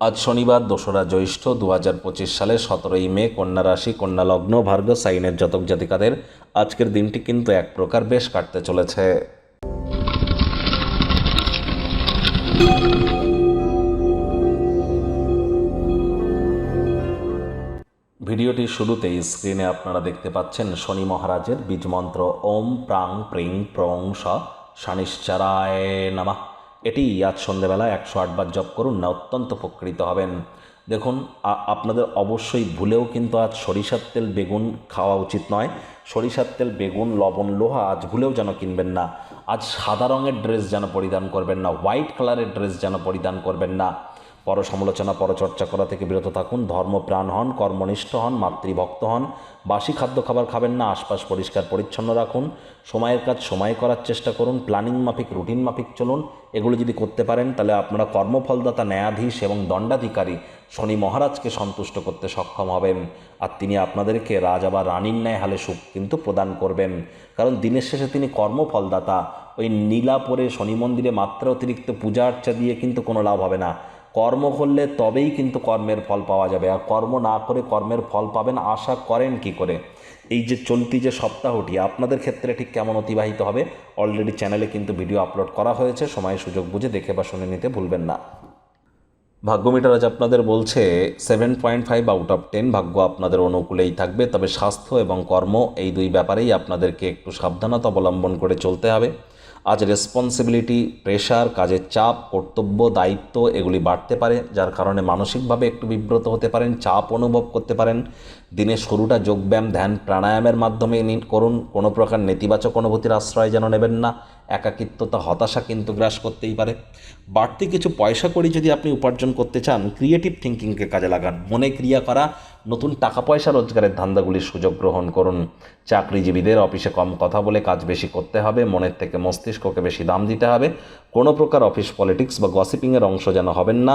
আজ শনিবার দোসরা জ্যৈষ্ঠ দু হাজার পঁচিশ সালে সতেরোই মে কন্যা রাশি, কন্যা লগ্ন ভার্গ সাইনের জাতক জাতিকাদের আজকের দিনটি কিন্তু এক প্রকার বেশ কাটতে চলেছে। ভিডিওটির শুরুতেই স্ক্রিনে আপনারা দেখতে পাচ্ছেন শনি মহারাজের বীজমন্ত্র, ওম প্রাং, প্রিং, প্রং, স নামা। এটি আজ সন্ধ্যেবেলা একশো আটবার জপ করুন, না অত্যন্ত উপকৃত হবেন। দেখুন আপনাদের অবশ্যই ভুলেও কিন্তু আজ সরিষার তেল, বেগুন খাওয়া উচিত নয়। সরিষার তেল, বেগুন, লবণ, লোহা আজ ভুলেও যেন কিনবেন না। আজ সাদা রঙের ড্রেস যেন পরিধান করবেন না, হোয়াইট কালারের ড্রেস যেন পরিধান করবেন না। পর সমালোচনা পরচর্চা করা থেকে বিরত থাকুন। ধর্মপ্রাণ হন, কর্মনিষ্ঠ হন, মাতৃভক্ত হন। বাসি খাদ্য খাবার খাবেন না, আশপাশ পরিষ্কার, পরিচ্ছন্ন রাখুন। সময়ের কাজ সময় করার চেষ্টা করুন। প্ল্যানিং মাফিক, রুটিন মাফিক চলুন। এগুলো যদি করতে পারেন, তাহলে আপনারা কর্মফলদাতা, ন্যায়াধীশ এবং দণ্ডাধিকারী শনি মহারাজকে সন্তুষ্ট করতে সক্ষম হবেন। আর তিনি আপনাদেরকে রাজা বা রানীর ন্যায় হালে সুখ কিন্তু প্রদান করবেন। কারণ দিনের শেষে তিনি কর্মফলদাতা। ওই নীলাপরে শনি মন্দিরে মাত্রা অতিরিক্ত পূজা আর্চা দিয়ে কিন্তু কোনো লাভ হবে না। কর্ম করলে তবেই কিন্তু কর্মের ফল পাওয়া যাবে। আর কর্ম না করে কর্মের ফল পাবেন, আশা করেন কি করে? এই যে চলতি যে সপ্তাহটি, আপনাদের ক্ষেত্রে ঠিক কেমন অতিবাহিত হবে? অলরেডি চ্যানেলে কিন্তু ভিডিও আপলোড করা হয়েছে সময় সুযোগ বুঝে দেখে বা শুনে নিতে ভুলবেন না। ভাগ্যমিটার আজ আপনাদের বলছে seven point five out of ten ভাগ্য আপনাদের অনুকূলেই থাকবে, তবে স্বাস্থ্য এবং কর্ম এই দুই ব্যাপারেই আপনাদেরকে একটু সাবধানতা অবলম্বন করে চলতে হবে। আজ রেসপন্সিবিলিটি প্রেশার কাজের চাপ, কর্তব্য, দায়িত্ব এগুলি বাড়তে পারে, যার কারণে মানসিকভাবে একটু বিব্রত হতে পারেন, চাপ অনুভব করতে পারেন। দিনে শুরুটা যোগব্যায়াম, ধ্যান, প্রাণায়ামের মাধ্যমে করুন, কোনো প্রকার নেতিবাচক অনুভূতির আশ্রয় যেন নেবেন না। একাকিত্বতা, হতাশা কিন্তু গ্রাস করতেই পারে। বাড়তি কিছু পয়সা করি যদি আপনি উপার্জন করতে চান ক্রিয়েটিভ থিঙ্কিংকে কাজে লাগান। মনে ক্রিয়া করা, নতুন টাকা পয়সা রোজগারের ধান্দাগুলির সুযোগ গ্রহণ করুন। চাকরিজীবীদের অফিসে কম কথা বলে কাজ বেশি করতে হবে, মনের থেকে মস্তিষ্ককে বেশি দাম দিতে হবে। কোনো প্রকার অফিস পলিটিক্স বা গসিপিংয়ের অংশ যেন হবেন না।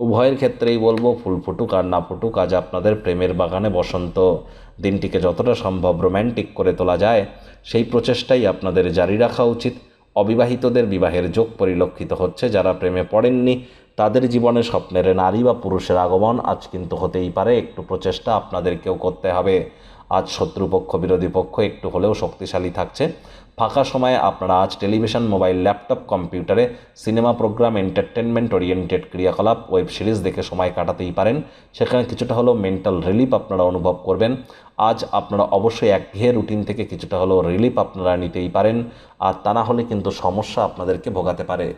উভয়ের ক্ষেত্রেই বলব, ফুল ফুটুক আর না ফুটুক, আজ আপনাদের প্রেমের বাগানে বসন্ত দিনটিকে যতটা সম্ভব রোম্যান্টিক করে তোলা যায়, সেই প্রচেষ্টাই আপনাদের জারি রাখা উচিত। অবিবাহিতদের বিবাহের যোগ পরিলক্ষিত হচ্ছে, যারা প্রেমে পড়েননি তাদের জীবনে স্বপ্নের নারী বা পুরুষের আগমন আজ কিন্তু হতেই পারে, একটু প্রচেষ্টা আপনাদেরকেও করতে হবে। আজ শত্রুপক্ষ, বিরোধী পক্ষ একটু হলেও শক্তিশালী থাকছে। ফাঁকা সময়ে আপনারা আজ টেলিভিশন, মোবাইল, ল্যাপটপ, কম্পিউটারে সিনেমা প্রোগ্রাম, এন্টারটেনমেন্ট ওরিয়েন্টেড ক্রিয়াকলাপ, ওয়েব সিরিজ দেখে সময় কাটাতেই পারেন। সেখানে কিছুটা হলেও মেন্টাল রিলিফ আপনারা অনুভব করবেন। আজ আপনারা অবশ্যই একঘেয়ে রুটিন থেকে কিছুটা হলেও রিলিফ আপনারা নিতেই পারেন। আর তা না হলে কিন্তু সমস্যা আপনাদেরকে ভোগাতে পারে।